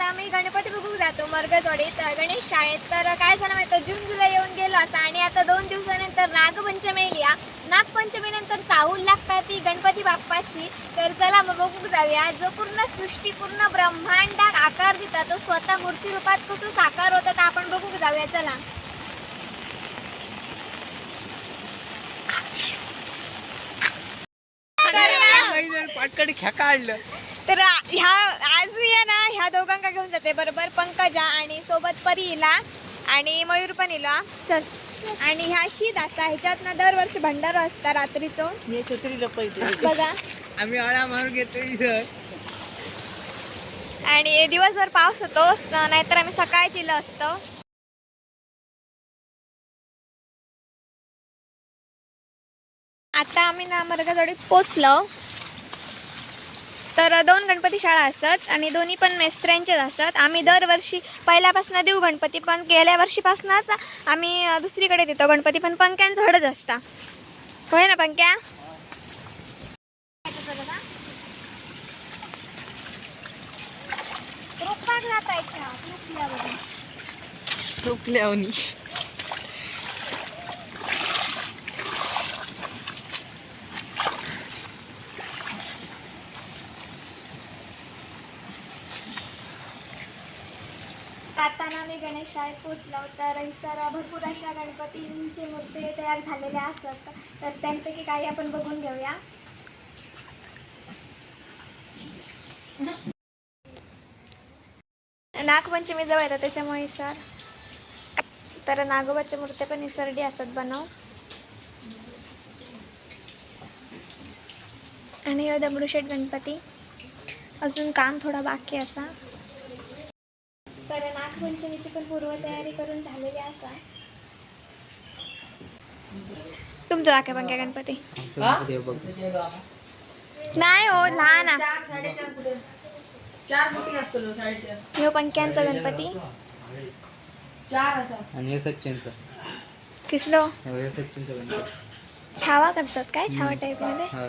आता आम्ही गणपती बघू जातो मर्गजवाडीत. गणेश शाळेत. तर काय झालं माहिती जून जुलै येऊन गेलो असं. आणि आता दोन दिवसानंतर नागपंचमी येईल या नागपंचमीनंतर चाहूल लागतात ती गणपती बाप्पाची. तर चला मग बघू जाऊया. जो पूर्ण सृष्टी पूर्ण ब्रह्मांडात आकार देतात तो स्वतः मूर्ती रूपात कसं साकार होतात तर आपण बघू जाऊया. चला. पाटकडे ख्या काढलं. तर ह्या आज मी आहे ना ह्या दोघांका घेऊन जाते. बरोबर पंकजा आणि सोबत परी इला आणि मयूर पण इला. चल. आणि ह्या शीत असा ह्याच्यात ना दरवर्षी भंडारा असता रात्रीचो. मी बघा. आम्ही अळा मारून घेतो इथं. आणि दिवसभर पाऊस होतो नाहीतर आम्ही सकाळची इलं असतो. आता आम्ही ना मर्गजोडीत पोचलो तर दोन गणपती शाळा असत आणि दोन्ही पण मेस्त्र्यांचेच असत. आम्ही दरवर्षी पहिल्यापासून देऊ गणपती पण गेल्या वर्षीपासूनच आम्ही दुसरीकडे देतो गणपती पण पंक्यांचं हडच असता. होय ना पंक्या? रुपाक जातायच्या मी गणेश शाळेत पोचलो तर सर भरपूर अशा गणपतींची मूर्ती तयार झालेल्या असत. तर त्यांपैकी काही आपण बघून घेऊया. नागपंचमी जवळ येतात त्याच्यामुळे सर. तर नागोबाच्या मूर्त्या पण इसरडी असत बनव. आणि दगडूशेठ गणपती. अजून काम थोडं बाकी असा. तर नागपंचमीची पण पूर्वतयारी करून झालेली असा. तुमचं दाखवा पंक्या गणपती. नाही हो लहान ह्यो पंक्यांचा गणपती. आणि हे सचिनचं. किसलो? हे सचिनचं गणपती. छावा करतात काय? छावा टाईपमध्ये हा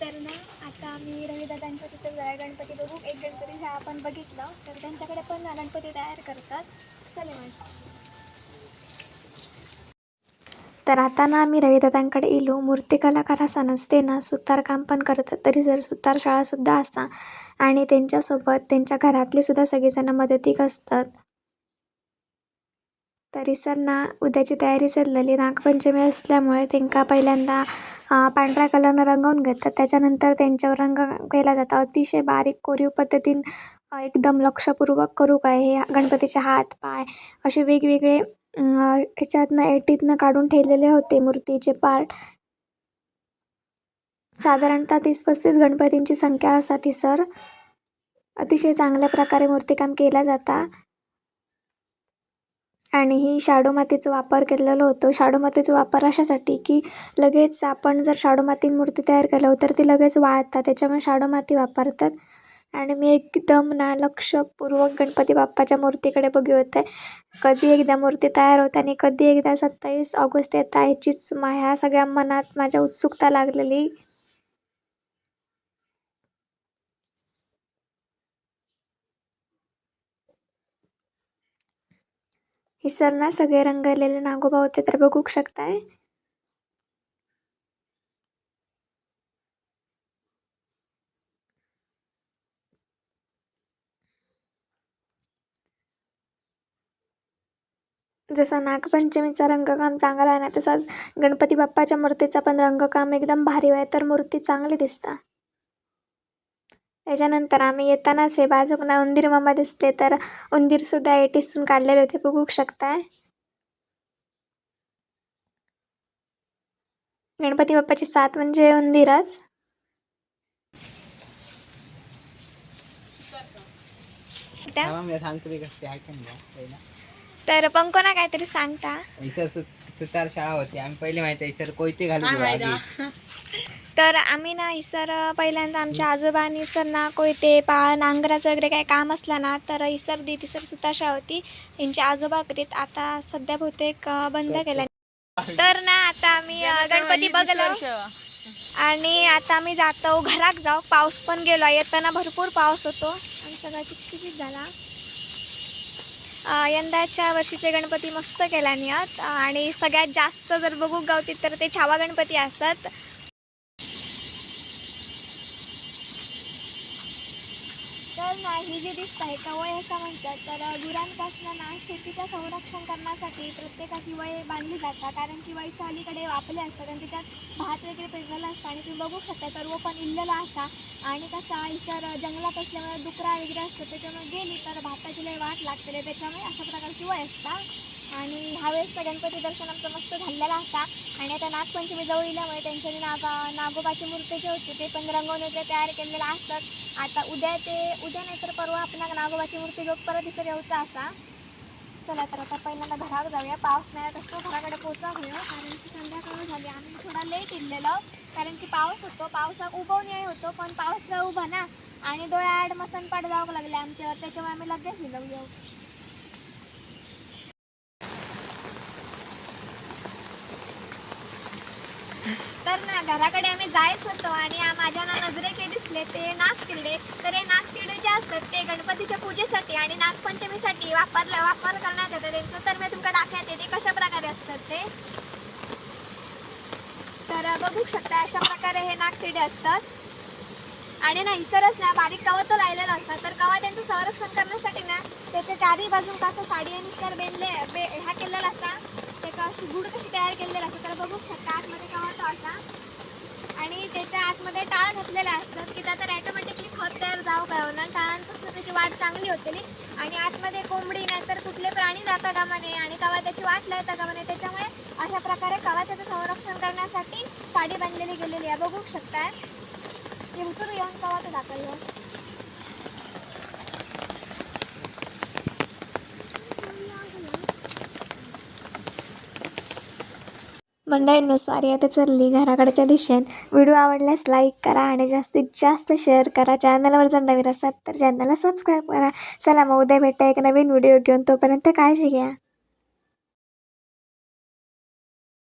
तर ना आता आम्ही रविदादांच्या तिथं जरा गणपती बघू. एक गणपती हा आपण बघितलं. तर त्यांच्याकडे पण गणपती तयार करतात. चले मग. तर आता ना आम्ही रविदादांकडे इलो. मूर्ती कलाकार असा नसते ना सुतारकाम पण करतात तरी जर सुतारशाळासुद्धा असा. आणि त्यांच्यासोबत त्यांच्या घरातले सुद्धा सगळेजण मदतीक असतात. तरी सर उद्याची तयारी चाललेली नागपंचमी असल्यामुळे त्यांका पहिल्यांदा पांढऱ्या कलरनं रंगवून घेतात त्याच्यानंतर त्यांच्यावर रंग केला जातो. अतिशय बारीक कोरीव पद्धतीन एकदम लक्षपूर्वक करू काय हे गणपतीचे हात पाय असे वेगवेगळे ह्याच्यातनं एटीतनं काढून ठेवलेले होते मूर्तीचे पार्ट. साधारणतः तीस पस्तीस गणपतींची संख्या असा ती सर. अतिशय चांगल्या प्रकारे मूर्तिकाम केला जाता. आणि ही शाडू मातीचा वापर केलेलो होतो. शाडू मातीचा वापर अशासाठी की लगेच आपण जर शाडू मातीन मूर्ती तयार केलं तर ती लगेच वाळतात. त्याच्यामुळे शाडू माती वापरतात. आणि मी एकदम ना लक्षपूर्वक गणपती बाप्पाच्या मूर्तीकडे बघी होते. कधी एकदा मूर्ती तयार होते आणि कधी एकदा सत्तावीस ऑगस्ट येत ह्याचीच मा ह्या सगळ्या मनात माझ्या उत्सुकता लागलेली. निसरना ना सगळे रंगलेले नागोबा होते तर बघू शकताय. जसा नागपंचमीचा रंगकाम चांगला आहे ना तसाच गणपती बाप्पाच्या मूर्तीचा पण रंगकाम एकदम भारी आहे तर मूर्ती चांगली दिसता. त्याच्यानंतर आम्ही येतानाच हे बाजूकना उंदीर मामा दिसते तर उंदीरसुद्धा एटीसून काढलेले होते. बघू शकताय. गणपती बाप्पाची साथ म्हणजे उंदीरच. थांबा सांगतो तर पंकोना काहीतरी सांगता. सु सुतार शाळा होती. आम्ही पहिले माहिती आहे सर कोयते घालून काय आधी. माहिती तर आम्ही ना इसर पहिल्यांदा आमच्या आजोबांनी सर ना कोयते पाळ नांगराचं वगैरे काही काम असलं ना तर इसर दी तिसर सुताशा होती. त्यांचे आजोबा करीत आता सध्या बहुतेक अं, बंद केल्या तर ना आता आम्ही अं, गणपती बघलो. आणि आता आम्ही जातो घरात जाऊ. पाऊस पण गेलो येताना भरपूर पाऊस होतो. आणि सगळा चिकचिकीत झाला? यंदाच्या वर्षीचे गणपती मस्त केल्याने आहेत आणि सगळ्यात जास्त जर बघू गावतीत तर ते छावा गणपती असतात तर जे दिसत आहे कवय असं म्हणतात. तर गुरांपासून ना शेतीचं संरक्षण करण्यासाठी प्रत्येकाची वय बांधली जातात. कारण की वयच्या अलीकडे वापले असतात आणि त्याच्यात भात वगैरे पेरलेला असतं आणि तुम्ही बघू शकता तर पण इल्लेला असा. आणि कसा सर जंगलात असल्यामुळे डुकरा वगैरे असतं त्याच्यामुळे गेली तर भाताची लय वाट लागते त्याच्यामुळे अशा प्रकारची वय असतात आणि ह्यावेळेसचा गणपती दर्शन आमचं मस्त झालेलं असा. आणि आता नागपंचमी जवळ येल्यामुळे त्यांच्यानी नागा नागोबाची मूर्ती जे होती ते पण रंगवून वगैरे तयार केलेलं असत. आता उद्या ते उद्या नाही तर परवा आपण नागोबाची मूर्ती लोक परत दिसत यायचा असा. चला तर आता पहिल्यांदा घरात जाऊया. पाऊस नाही तसं घराकडे पोचा होईल कारण की संध्याकाळ झाली. आम्ही थोडा लेट इल्लेलो कारण की पाऊस होतो. पावसा उभवून याय होतो पण पाऊस उभा ना. आणि डोळ्याआड मसनपाट जावं लागले आमच्यावर. त्याच्यामुळे आम्ही लगेच इलो येऊ. तर ना घराकडे आम्ही जायच होतो आणि माझ्या ना नजरेके दिसले ते नागतिरडे. तर हे नागतिरडे जे असतात ते गणपतीच्या पूजेसाठी आणि नागपंचमीसाठी वापरला वापर करण्यात येतं त्यांचं. तर मी तुमका दाखवते ते कशा प्रकारे असतात ते. तर बघू शकता अशा प्रकारे हे नागकिडे असतात. आणि ना इसरच ना बारीक कवत लायलेलं असतात तर कवा त्यांचं संरक्षण करण्यासाठी ना त्याच्या चारही बाजून कसं साडी आणि सर बेनले बे ह्या केलेला असा ते अशी गुड कशी तयार केलेली असतात तर बघू शकता. आतमध्ये कवत असा. आणि त्याच्या आतमध्ये टाळ घातलेले असतात की त्यात तर ॲटोमॅटिकली खत तयार जावं काय होणार. टाळांपासून त्याची वाढ चांगली होतेली. आणि आतमध्ये कोंबडी नाहीतर कुठले प्राणी जाता कामा नये. आणि कवा त्याची वाट लावता कामा नये. त्याच्यामुळे अशा प्रकारे कवा त्याचं संरक्षण करण्यासाठी साडी बांधलेली गेलेली आहे. बघू शकताय. किंतूर येऊन कवा तो दाखवलं मंडळींनो स्वारी आता चालली घराकडच्या दिशेन. व्हिडिओ आवडल्यास लाईक करा आणि जास्तीत जास्त शेअर करा. चॅनलवर जर नवीन असतात तर चॅनलला सबस्क्राईब करा. चला मग उद्या भेटा एक नवीन व्हिडिओ घेऊन. तोपर्यंत काळजी घ्या.